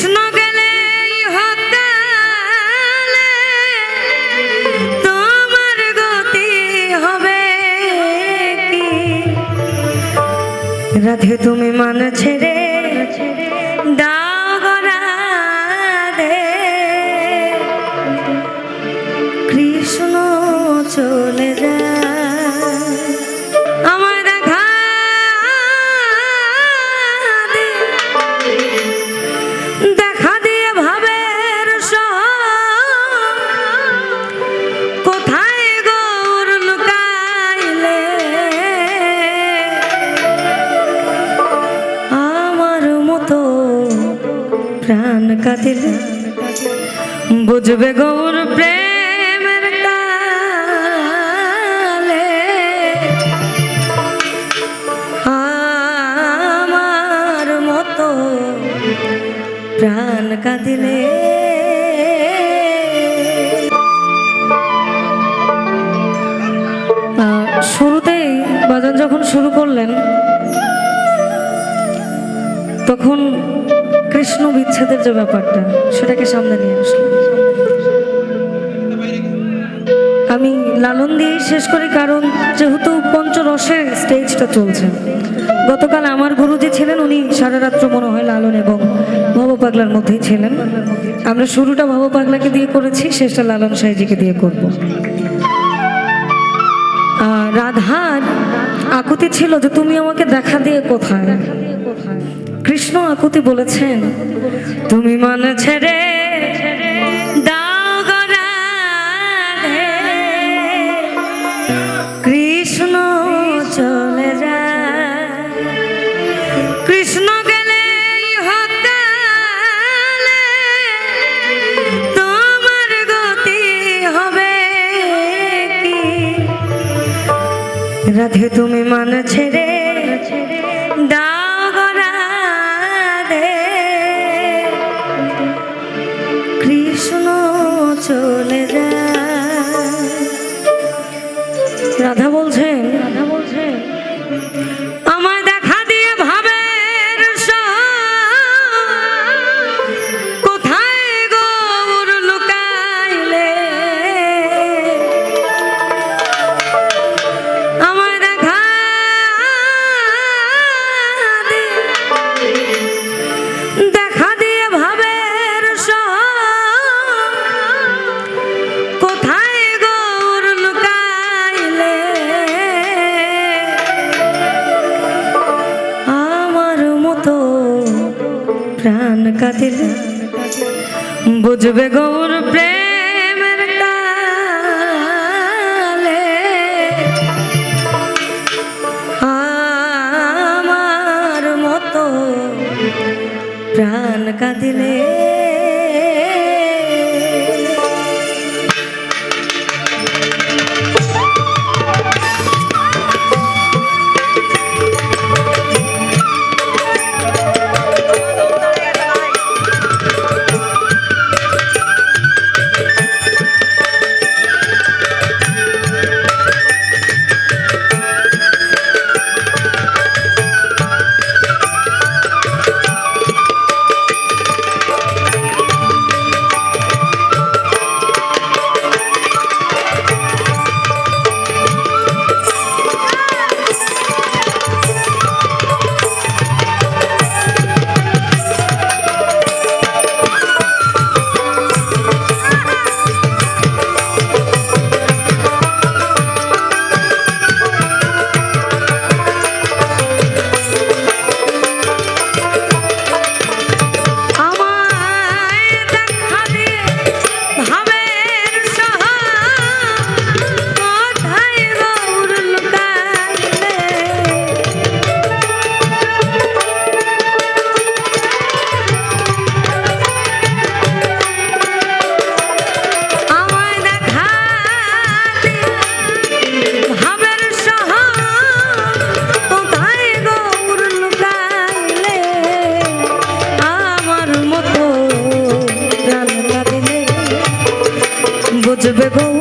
কৃষ্ণ গেলে তোমার গতি হবে কি? রাধে তুমি মান ছেড়ে বুঝবে গৌর প্রেমের কালে। আমার মতো প্রাণ কাঁদিলে। শুরুতেই বাজান যখন শুরু করলেন, তখন কৃষ্ণ বিচ্ছেদের যে ব্যাপারটা, সেটাকে সামনে নিয়ে আসলেন। লালন দিয়ে শেষ করি কারণ যেহেতু পঞ্চরসের স্টেজটা চলছে। গতকাল আমার গুরু যে ছিলেন, উনি সারা রাত্র মনে হয় লালন এবং ভব পাগলার মধ্যেই ছিলেন। আমরা শুরুটা ভব পাগলাকে দিয়ে করেছি, শেষটা লালন সাহেজিকে দিয়ে করব। আর রাধার আকুতি ছিল যে তুমি আমাকে দেখা দিয়ে কোথায়? কৃষ্ণ আকুতি বলেছেন, তুমি মানে ছেড়ে রাধে তুমি মান ছেড়ে বুঝবে গৌর প্রেমের কালে। আমার মতো প্রাণ কাঁদিলে বুঝবে গৌর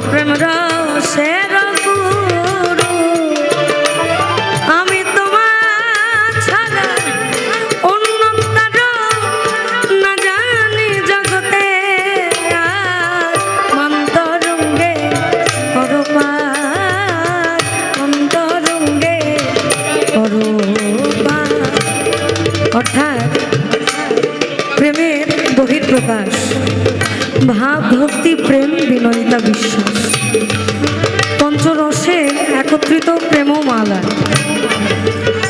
program বিশ্বাস। ভাব ভক্তি প্রেম বিনয়িতা বিশ্বাস। পঞ্চরসে একত্রিত প্রেম মালা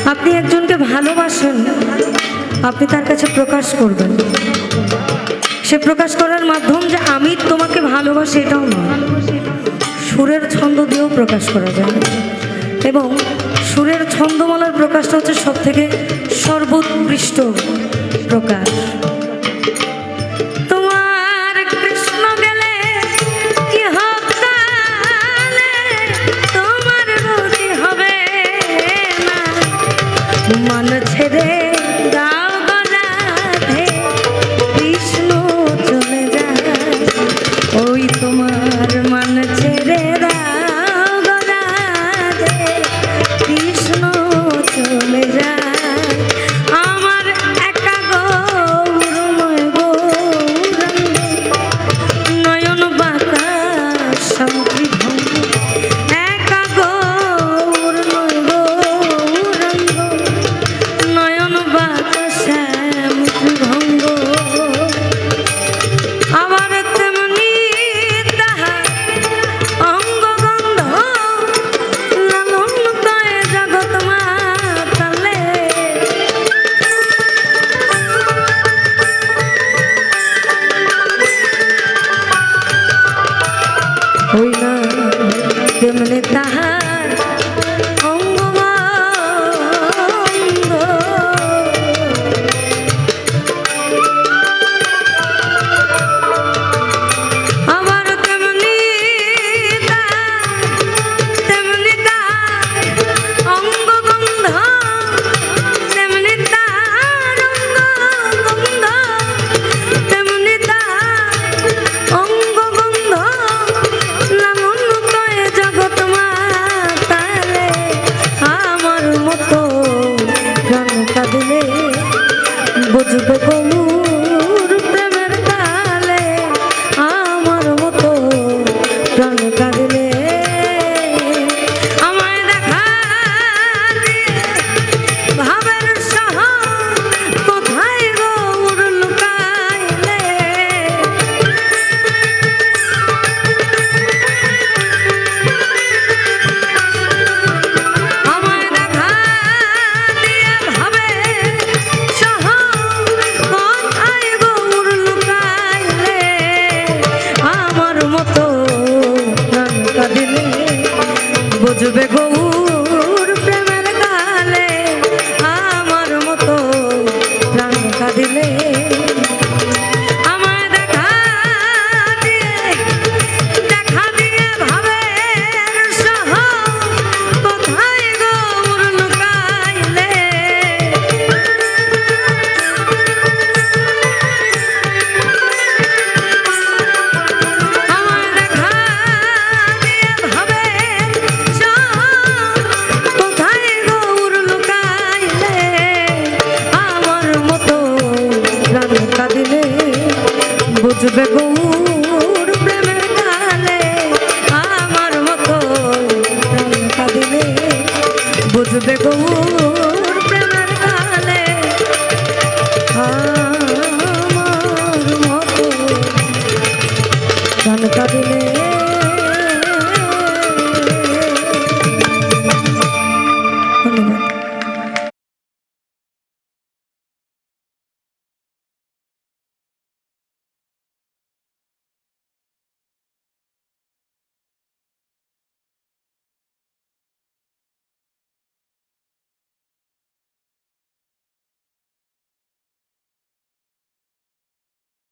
আপনি একজনকে ভালোবাসেন, আপনি তার কাছে প্রকাশ করবেন। সে প্রকাশ করার মাধ্যম যে আমি তোমাকে ভালোবাসি এটাও নয়। সুরের ছন্দ দিয়েও প্রকাশ করা যায়। এবং সুরের ছন্দমালার প্রকাশটা হচ্ছে সবথেকে সর্বোৎকৃষ্ট প্রকাশ। 大